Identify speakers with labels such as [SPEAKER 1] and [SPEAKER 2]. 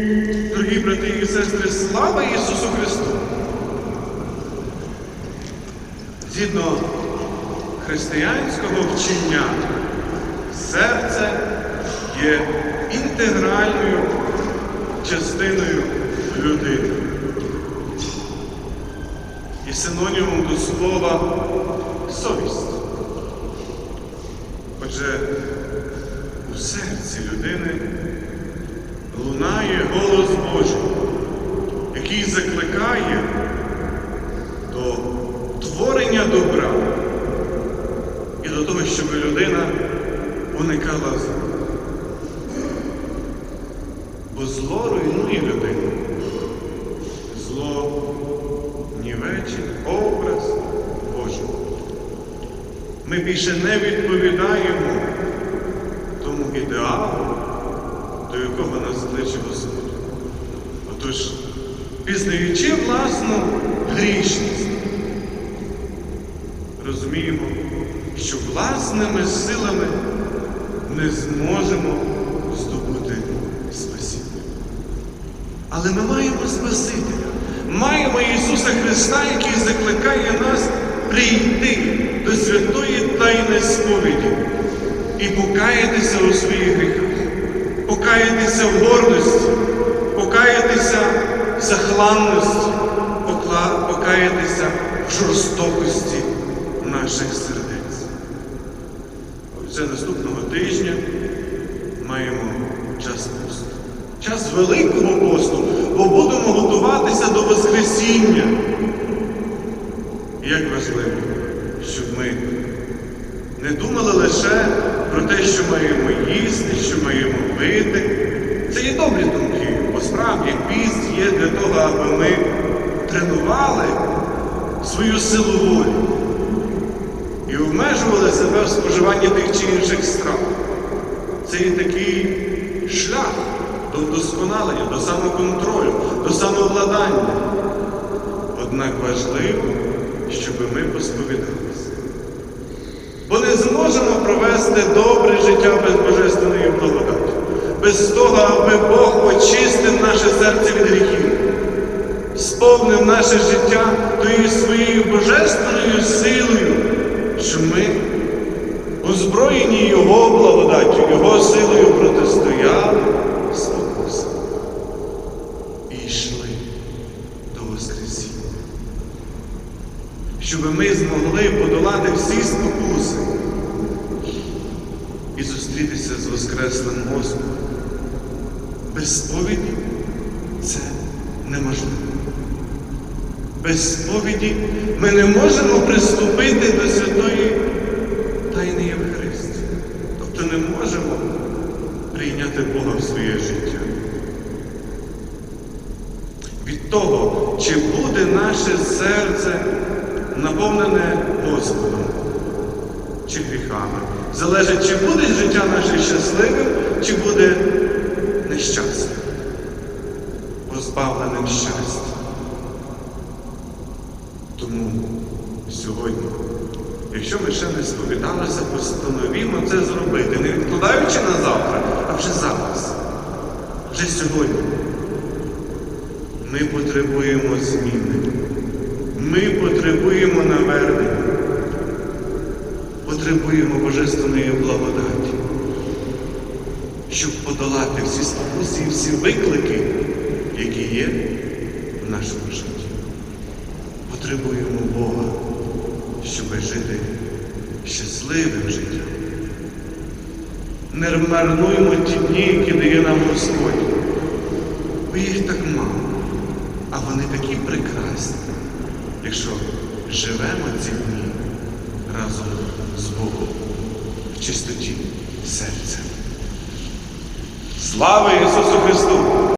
[SPEAKER 1] Дорогі брати і сестри, слава Ісусу Христу! Згідно християнського вчення, серце є інтегральною частиною людини. І синонімом до слова совість. Отже, у серці людини лунає голос Божий, який закликає до творення добра і до того, щоб людина уникала зла. Бо зло руйнує людину. Зло нівечить образ Божий. Ми більше не відповідаємо тому ідеалу, до якого нас кличе Господь. Отож, пізнаючи власну грішність, розуміємо, що власними силами не зможемо здобути спасіння. Але ми маємо Спасителя, маємо Ісуса Христа, який закликає нас прийти до святої тайни сповіді і покаятися у своїх гріхах покаятися в гордості, покаятися в захланності, покаятися в жорстокості наших сердець. Отже, наступного тижня маємо час посту. Час Великого посту, бо будемо готуватися до Воскресіння. І як важливо, щоб ми не думали лише про те, що маємо їсти, що маємо пити. Це є добрі думки, бо справді піст є для того, аби ми тренували свою силу волі в споживанні тих чи інших страв. Це є такий шлях до вдосконалення, до самоконтролю, до самовладання. Однак важливо, щоб ми посповідалися. Бо не зможемо провести добре життя без Божественної благодаті, без того, аби Бог очистив наше серце від гріхів, сповнив наше життя тою своєю божественною силою, що ми, озброєні Його благодаттю, Його силою протистояли спокусам і йшли до Воскресіння щоб ми змогли подолати всі спокуси і зустрітися з Воскреслим Господом. Без сповіді це неможливо. Без сповіді ми не можемо приступити до святої Тайни Євхаристії. Тобто не можемо прийняти Бога в своє життя. Від того, чи буде наше серце наповнене Господом чи гріхами. Залежить, чи буде життя наше щасливим, чи буде нещасним, позбавленим щастя. Тому сьогодні, якщо ми ще не сповідалися, постановімо це зробити, не відкладаючи на завтра, а вже зараз, вже сьогодні. Ми потребуємо зміни. Ми потребуємо навернення, потребуємо Божественної благодаті, щоб подолати всі спокуси і всі виклики, які є в нашому житті. Потребуємо Бога, щоб жити щасливим життям. Не марнуємо ті дні, які дає нам Господь, а вони такі прекрасні якщо живемо ці дні разом з Богом в чистоті серця. Слава Ісусу Христу!